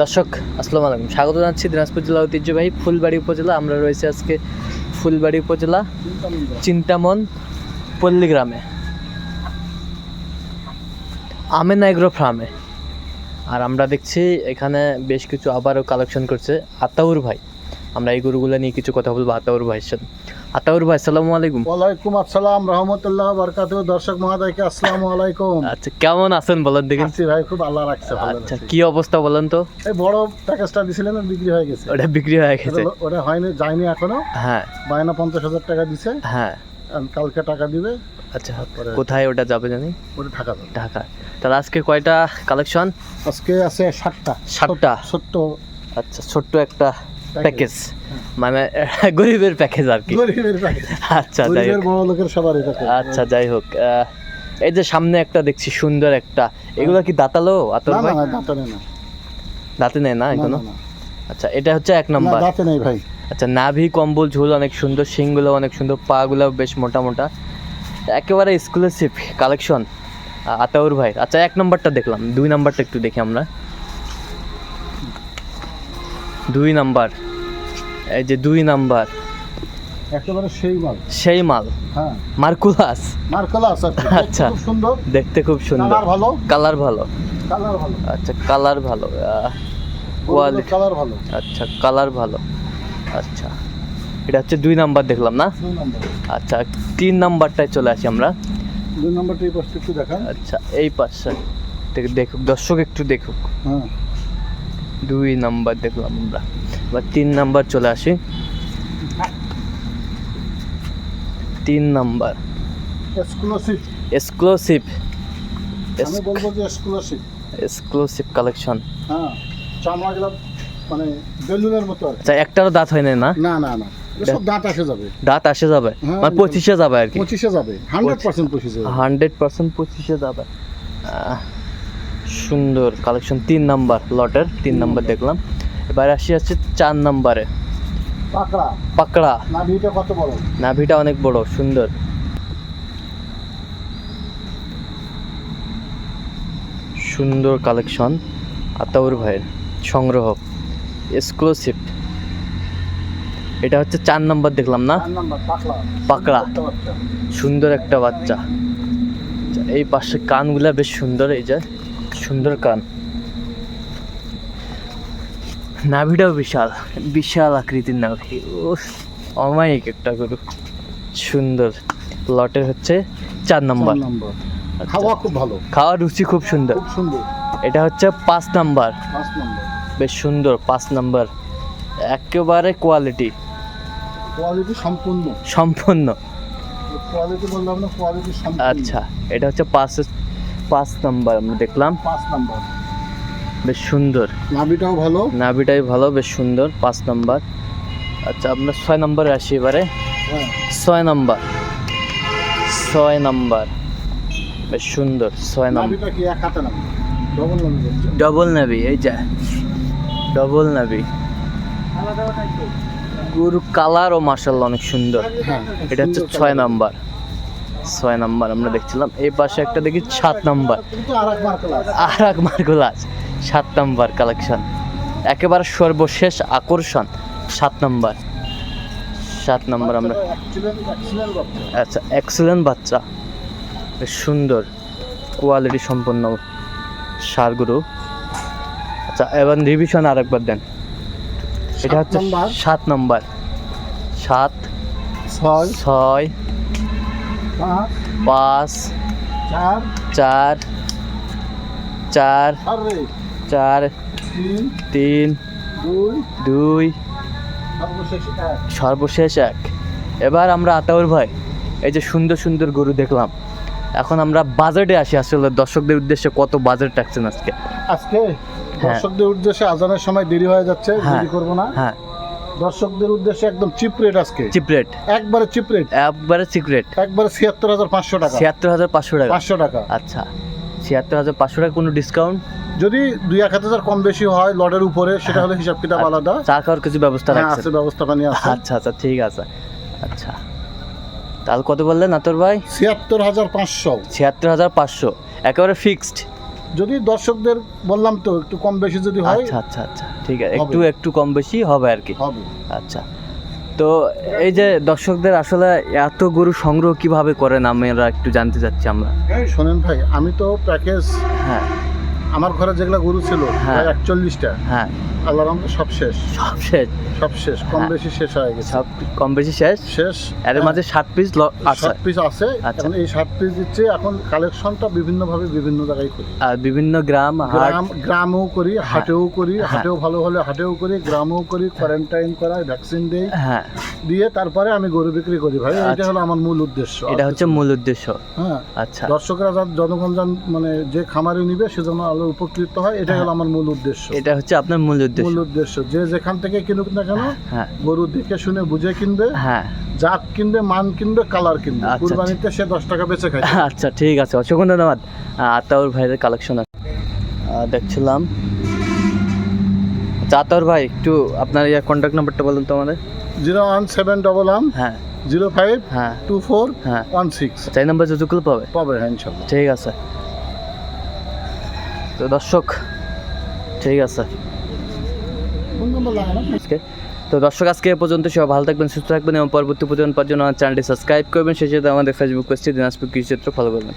দর্শক, আসসালামু আলাইকুম। স্বাগত জানাচ্ছি দিনাজপুর জেলা ঐতিহ্যবাহী ফুলবাড়ি উপজেলা। আমরা রয়েছে আজকে ফুলবাড়ি উপজেলা, চিন্তামন পল্লী গ্রামে। আমেন এগ্রো ফার্মে। আর আমরা দেখছি এখানে বেশ কিছু আবারও কালেকশন করছে আতাউর ভাই। আমরা এই গরুগুলো নিয়ে কিছু কথা বলব আতাউর ভাইয়ের সাথে। আতাউর ভাই আসসালামু আলাইকুম। ওয়ালাইকুম আসসালাম রহমতুল্লাহ বরকাত। দর্শক মহোদয়কে আসসালামু আলাইকুম। আচ্ছা কেমন আছেন বলেন দেখি। আছি ভাই খুব আল্লাহ রাখছে ভালো আচ্ছা। কি অবস্থা বলেন তো? এই বড় প্যাকেজটা দিছিলেন বিক্রি হয়ে গেছে। ওটা বিক্রি হয়ে গেছে। ওটা- হয়নি যায়নি এখনও। হ্যাঁ। বায়না পঞ্চাশ হাজার টাকা দিছে। হ্যাঁ। কালকে টাকা দিবে। আচ্ছা কোথায় ওটা যাবে জানি? ওটা দেবে ঢাকা। তাহলে আজকে কয়টা কালেকশন আজকে আছে ষাটটা ষাটটা? সত্য আচ্ছা ছোট্ট একটা প্যাকেজ মানে গরিবের প্যাকেজ আর কি। আচ্ছা যাই হোক। আচ্ছা যাই হোক এই যে সামনে একটা দেখছি সুন্দর একটা। এগুলো কি দাঁতালো আতর ভাই? দাঁতে নেই না। না। আচ্ছা এটা হচ্ছে এক নম্বর। দাঁতে নেই ভাই। আচ্ছা নাভি কম্বল ঝুল অনেক সুন্দর শিংগুলো অনেক সুন্দর পা গুলো বেশ মোটা মোটা। একেবারে এক্সক্লুসিভ কালেকশন আতাউর ভাই আচ্ছা এক নম্বরটা দেখলাম দুই নাম্বারটা একটু দেখি আমরা। দুই নাম্বার। এই যে দুই নাম্বার। একেবারে সেই মাল। সেই মাল। হ্যাঁ। মার্কুলাস। মার্কলা আছে আচ্ছা। খুব সুন্দর। দেখতে খুব সুন্দর। কালার ভালো? কালার ভালো। কালার ভালো। আচ্ছা কালার ভালো। কোয়ালিটি কালার ভালো। আচ্ছা কালার ভালো। আচ্ছা। এটা হচ্ছে দুই নাম্বার দেখলাম না? আচ্ছা তিন নাম্বারটায় চলে আসি আমরা। দুই নম্বরটা এই পাশটা একটু দেখান। আচ্ছা এই পাশে। থেকে দেখুক দর্শক একটু দেখুক। হ্যাঁ। দুই নাম্বার দেখলাম আমরা। এবার তিন নাম্বার চলে আসি। তিন নাম্বার। এক্সক্লুসিভ এক্সক্লুসিভ আমি বলব যে এক্সক্লুসিভ এক্সক্লুসিভ কালেকশন হ্যাঁ চামড়াগুলো মানে বেলুনের মতো আচ্ছা একটারও দাঁত হয় না? না না না। সব দাঁত আসে যাবে। দাঁত আসে যাবে? হ্যাঁ, মানে পঁচিশে যাবে আর কি? পঁচিশে যাবে। হান্ড্রেড পার্সেন্ট পঁচিশে হান্ড্রেড পার্সেন্ট পঁচিশে যাবে। সুন্দর কালেকশন তিন নাম্বার লটের। তিন নাম্বার দেখলাম। এবার আসি আছে চার নাম্বারে। পাকড়া। পাকড়া। না ভিটা কত বড়? নাভিটা অনেক বড় সুন্দর। সুন্দর কালেকশন আতাউর ভাইয়ের সংগ্রহ এক্সক্লুসিভ এটা হচ্ছে চার নম্বর দেখলাম না? পাকড়া। সুন্দর একটা বাচ্চা। এই পাশে কানগুলা বেশ সুন্দর এই যে সুন্দর কান। নাভিটাও বিশাল বিশাল আকৃতির নাভি। উফ, অমায়িক একটা গরু। সুন্দর। লটের হচ্ছে চার নম্বর। আচ্ছা। খাওয়া খুব ভালো। খাওয়ার রুচি খুব সুন্দর। খুব সুন্দর। এটা হচ্ছে পাঁচ নাম্বার। পাঁচ নাম্বার। বেশ সুন্দর পাঁচ নাম্বার। একেবারে কোয়ালিটি। কোয়ালিটি সম্পূর্ণ। সম্পূর্ণ। কোয়ালিটি বললাম না কোয়ালিটি সম্পূর্ণ। আচ্ছা এটা হচ্ছে পাঁচ পাঁচ নাম্বার আমরা দেখলাম। পাঁচ নাম্বার। বেশ সুন্দর। নাভিটাও ভালো। নাভিটাই ভালো বেশ সুন্দর পাঁচ নাম্বার। আচ্ছা আমরা ছয় নম্বরে আসি এবারে। হ্যাঁ। ছয় নাম্বার। ছয় নাম্বার। বেশ সুন্দর ছয় নাম্বার। ডবল নাভি? এই যা। ডবল নাভি। গরু কালার ও মার্শাল্লাহ অনেক সুন্দর। হ্যাঁ এটা হচ্ছে ছয় নাম্বার। ছয় নাম্বার আমরা দেখছিলাম। এই পাশে একটা দেখি সাত নাম্বার। আর এক মার্কেল সাত নম্বর কালেকশন একেবারে সর্বশেষ আকর্ষণ সাত নম্বর। সাত নম্বর আমরা। আচ্ছা এক্সেলেন্ট বাচ্চা। বেশ সুন্দর। কোয়ালিটি সম্পন্ন সারগুরু আচ্ছা এবার রিভিশন আরেকবার দেন। এটা হচ্ছে সাত নম্বর। সাত ছয়। ছয় পাঁচ। পাঁচ চার। চার চার চার তিন দুই সর্বশেষ এক। এবার আমরা আতাউর ভাই এই যে সুন্দর সুন্দর গরু দেখলাম। এখন আমরা বাজেটে আসি আসলে দর্শকদের উদ্দেশ্যে কত বাজেট রাখছেন আজকে? আজকে দর্শকদের উদ্দেশ্যে আজানের সময় দেরি হয়ে যাচ্ছে হ্যাঁ। দেরি করব না। হ্যাঁ। দর্শকদের উদ্দেশ্যে একদম চিপ রেট আজকে। Cheap rate. একবারে চিপ রেট। একবারে চিপ রেট। একবারে ছিয়াত্তর হাজার পাঁচশো টাকা। ছিয়াত্তর হাজার পাঁচশো টাকা। পাঁচশো টাকা। আচ্ছা ছিয়াত্তর হাজার পাঁচশো টাকা কোনো ডিসকাউন্ট যদি দুই এক হাজার কম বেশি হয় লটের উপরে সেটা হলে হিসাব কিতাব আলাদা। চা খাওয়ার কিছু ব্যবস্থা হ্যাঁ আছে ব্যবস্থা পানি আছে। আচ্ছা আচ্ছা ঠিক আছে। আচ্ছা। তাহলে কত বললেন আতর ভাই? ছিয়াত্তর হাজার পাঁচশো। ছিয়াত্তর হাজার পাঁচশো। একেবারে ফিক্সড যদি দর্শকদের বললাম তো একটু কম বেশি যদি হয় আচ্ছা আচ্ছা আচ্ছা ঠিক আছে। একটু একটু কম বেশি হবে আর কি। হবে। আচ্ছা। তো এই যে দর্শকদের আসলে এত গরু সংগ্রহ কীভাবে করেন? আমরা একটু জানতে চাচ্ছি আমরা। শোনেন ভাই আমি তো প্যাকেজ হ্যাঁ। আমার ঘরে যেগুলো গরু ছিল হ্যাঁ। একচল্লিশটা হ্যাঁ। আল্লাহর রহমতে সব শেষ। সব শেষ। সব শেষ কম হ্যাঁ। বেশি শেষ হয়ে গেছে। সব কম বেশি শেষ? শেষ এর মাঝে ষাট পিস আচ্ছা ষাট পিস আছে। আচ্ছা। এখন এই ষাট পিস দিচ্ছে এখন কালেকশনটা বিভিন্ন ভাবে বিভিন্ন জায়গায় করি। আর বিভিন্ন গ্রাম গ্রাম গ্রামেও করি হাটেও করি হ্যাঁ। হাটেও ভালো হলে হাটেও করি গ্রামেও করি কোয়ারেন্টাইন করাই ভ্যাকসিন দেই। হ্যাঁ। দিয়ে তারপরে আমি গরু বিক্রি করি ভাই। এটা আচ্ছা। হলো আমার মূল উদ্দেশ্য। এটা হচ্ছে মূল উদ্দেশ্য। হ্যাঁ। আচ্ছা। দর্শকরা যার জনগণ যান মানে যে খামারে নিবে সেজন্য আলো উপকৃত হয় এটাই হলো আমার মূল উদ্দেশ্য। এটা হচ্ছে আপনার মূল উদ্দেশ্য মূল উদ্দেশ্য। যে যেখান থেকে কিনুক না কেন হ্যাঁ। গরু দেখে শুনে বুঝে কিনবে হ্যাঁ। জাত কিনবে মান কিনবে কালার কিনবে। আচ্ছা, কুরবানিতে সে দশ টাকা বেঁচে খায়। আচ্ছা ঠিক আছে। অসংখ্য ধন্যবাদ। আতাউর ভাইয়ের কালেকশন দেখছিলাম। আচ্ছা আতাউর ভাই একটু আপনার ইয়া কন্ট্যাক্ট নাম্বারটা বলুন তো আমাদের। Zero one seven double one হ্যাঁ। জিরো ফাইভ হ্যাঁ। টু ফোর হ্যাঁ। One six. চাই নাম্বার যোগাযোগ পাবে। পাবে হ্যাঁ ইনশাল্লাহ। ঠিক আছে। তো দর্শক, ঠিক আছে। তো দর্শক, আজকে এ পর্যন্ত সব ভালো থাকবেন, সুস্থ থাকবেন এবং পরবর্তী পর্যন্ত জন্য আমার চ্যানেলটি সাবস্ক্রাইব করবেন। সেই সাথে আমাদের ফেসবুক পেজটি দিনাজপুর কৃষি চিত্র ফলো করবেন।